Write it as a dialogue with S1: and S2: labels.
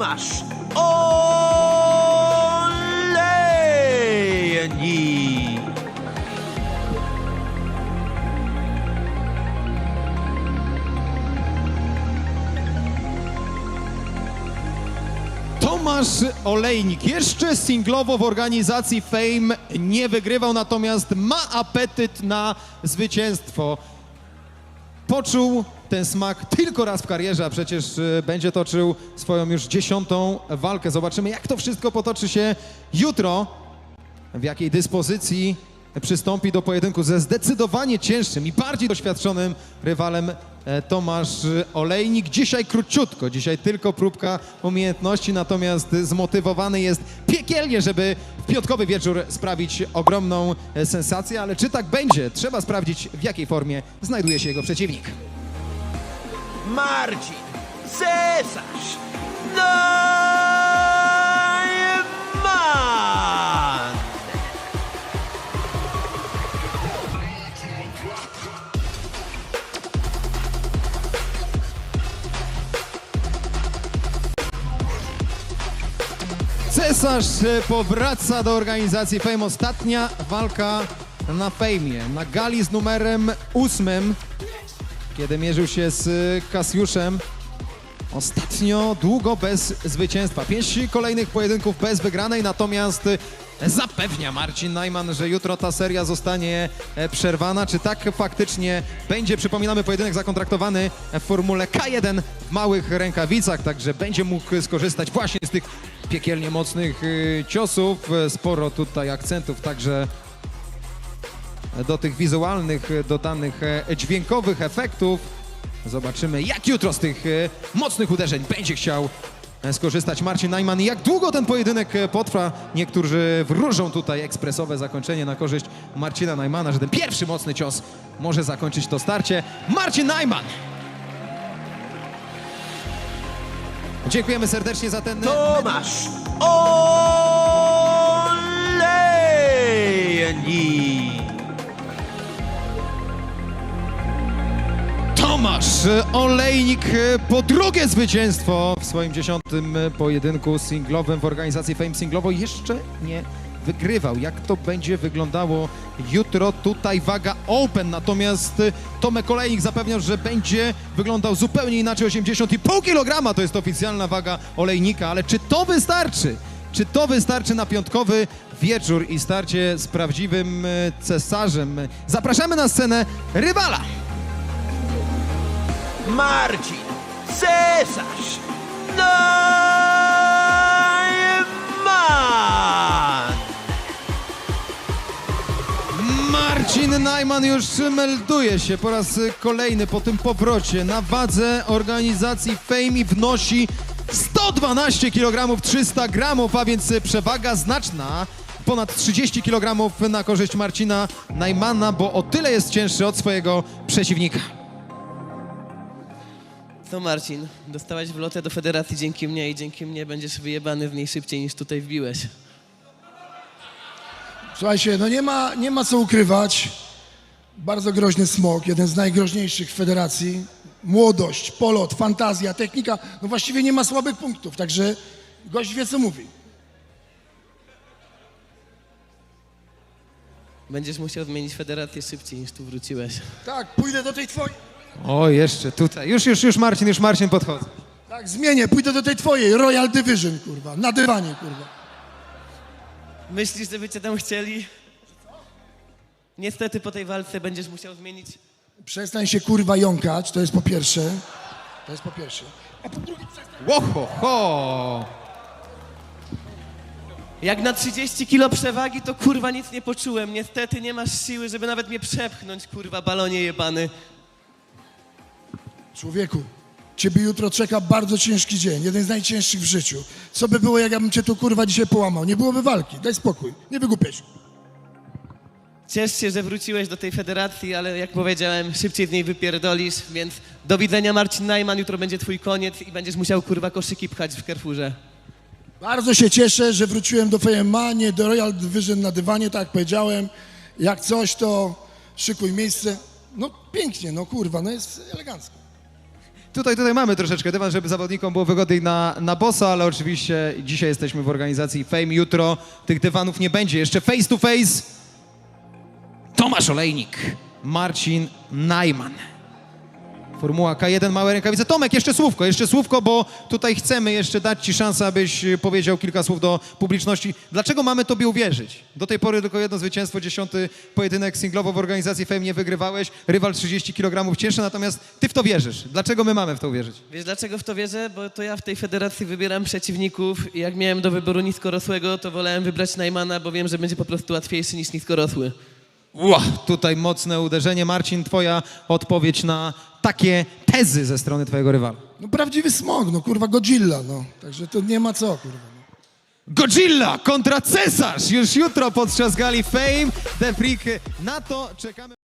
S1: Tomasz Olejnik.
S2: Tomasz Olejnik jeszcze singlowo w organizacji Fame nie wygrywał, natomiast ma apetyt na zwycięstwo. Poczuł ten smak tylko raz w karierze, a przecież y, będzie toczył swoją już dziesiątą walkę. Zobaczymy, jak to wszystko potoczy się jutro, w jakiej dyspozycji przystąpi do pojedynku ze zdecydowanie cięższym i bardziej doświadczonym rywalem e, Tomasz Olejnik. Dzisiaj króciutko, dzisiaj tylko próbka umiejętności, natomiast zmotywowany jest piekielnie, żeby w piątkowy wieczór sprawić ogromną e, sensację, ale czy tak będzie? Trzeba sprawdzić, w jakiej formie znajduje się jego przeciwnik.
S1: Marcin Cesarz Neumann.
S2: Cesarz e, powraca do organizacji Fame. Ostatnia walka na Fejmie, na gali z numerem ósmym, kiedy mierzył się z e, Kasiuszem. Ostatnio długo bez zwycięstwa. Pięć kolejnych pojedynków bez wygranej, natomiast e, zapewnia Marcin Najman, że jutro ta seria zostanie e, przerwana. Czy tak faktycznie będzie? Przypominamy, pojedynek zakontraktowany w formule K1 w małych rękawicach, także będzie mógł skorzystać właśnie z tych piekielnie mocnych y, ciosów. E, Sporo tutaj akcentów, także do tych wizualnych, e, dodanych e, dźwiękowych efektów. Zobaczymy, jak jutro z tych e, mocnych uderzeń będzie chciał skorzystać Marcin Najman i jak długo ten pojedynek potrwa. Niektórzy wróżą tutaj ekspresowe zakończenie na korzyść Marcina Najmana, że ten pierwszy mocny cios może zakończyć to starcie. Marcin Najman! Dziękujemy serdecznie za ten...
S1: Tomasz Olejnik.
S2: Tomasz Olejnik e, po drugie zwycięstwo w swoim dziesiątym e, pojedynku singlowym w organizacji Fame Singlowo jeszcze nie wygrywał. Jak to będzie wyglądało jutro? Tutaj waga open, natomiast Tomek Olejnik zapewniał, że będzie wyglądał zupełnie inaczej. 80,5 kg to jest oficjalna waga Olejnika, ale czy to wystarczy? Czy to wystarczy na piątkowy wieczór i starcie z prawdziwym cesarzem? Zapraszamy na scenę rywala!
S1: Marcin Cesarz Neumann.
S2: Marcin Najman już melduje się po raz kolejny po tym powrocie. Na wadze organizacji Fame wnosi 112 kg 300 gramów, a więc przewaga znaczna. Ponad 30 kg na korzyść Marcina Najmana, bo o tyle jest cięższy od swojego przeciwnika.
S3: To Marcin, dostałaś wlotę do federacji dzięki mnie i dzięki mnie będziesz wyjebany w niej szybciej niż tutaj wbiłeś.
S4: Słuchajcie, no nie ma, nie ma co ukrywać. Bardzo groźny smok, jeden z najgroźniejszych w federacji. Młodość, polot, fantazja, technika. No właściwie nie ma słabych punktów, także gość wie co mówi.
S3: Będziesz musiał zmienić federację szybciej niż tu wróciłeś.
S4: Tak, pójdę do tej twojej.
S2: O, jeszcze tutaj. Już, już, już Marcin, już Marcin podchodzi.
S4: Tak, zmienię, pójdę do tej twojej. Royal Division, kurwa. Na dywanie, kurwa.
S3: Myślisz, że by cię tam chcieli? Niestety po tej walce będziesz musiał zmienić
S4: Przestań się kurwa jąkać, to jest po pierwsze. To jest po pierwsze. A po drugie, przestań.
S2: Łoho, ho!
S3: Jak na 30 kilo przewagi, to kurwa nic nie poczułem. Niestety nie masz siły, żeby nawet mnie przepchnąć, kurwa, balonie jebany.
S4: Człowieku, ciebie jutro czeka bardzo ciężki dzień, jeden z najcięższych w życiu. Co by było, jak ja bym cię tu kurwa dzisiaj połamał? Nie byłoby walki, daj spokój, nie wygłupiaj się.
S3: Ciesz się, że wróciłeś do tej federacji, ale jak powiedziałem, szybciej z niej wypierdolisz, więc do widzenia Marcin Najman, jutro będzie twój koniec i będziesz musiał kurwa koszyki pchać w Carrefourze.
S4: Bardzo się cieszę, że wróciłem do FMA, nie do Royal Division na dywanie, tak jak powiedziałem. Jak coś, to szykuj miejsce. No pięknie, no kurwa, no jest elegancko.
S2: Tutaj, tutaj mamy troszeczkę dywan, żeby zawodnikom było wygodniej na, na bossa, ale oczywiście dzisiaj jesteśmy w organizacji Fame, jutro tych dywanów nie będzie. Jeszcze face to face Tomasz Olejnik, Marcin Najman. Formuła K1, małe rękawice. Tomek, jeszcze słówko, jeszcze słówko, bo tutaj chcemy jeszcze dać Ci szansę, abyś y, powiedział kilka słów do publiczności. Dlaczego mamy Tobie uwierzyć? Do tej pory tylko jedno zwycięstwo, dziesiąty pojedynek singlowo w organizacji Fame nie wygrywałeś, rywal 30 kg cieszy, natomiast Ty w to wierzysz. Dlaczego my mamy w to uwierzyć?
S3: Wiesz dlaczego w to wierzę? Bo to ja w tej federacji wybieram przeciwników i jak miałem do wyboru niskorosłego, to wolałem wybrać Najmana, bo wiem, że będzie po prostu łatwiejszy niż niskorosły.
S2: Ła, tutaj mocne uderzenie. Marcin, Twoja odpowiedź na takie tezy ze strony Twojego rywala.
S4: No prawdziwy smog, no kurwa Godzilla, no. Także to nie ma co, kurwa.
S2: Godzilla kontra Cesarz już jutro podczas gali Fame. The Freak. Na to czekamy.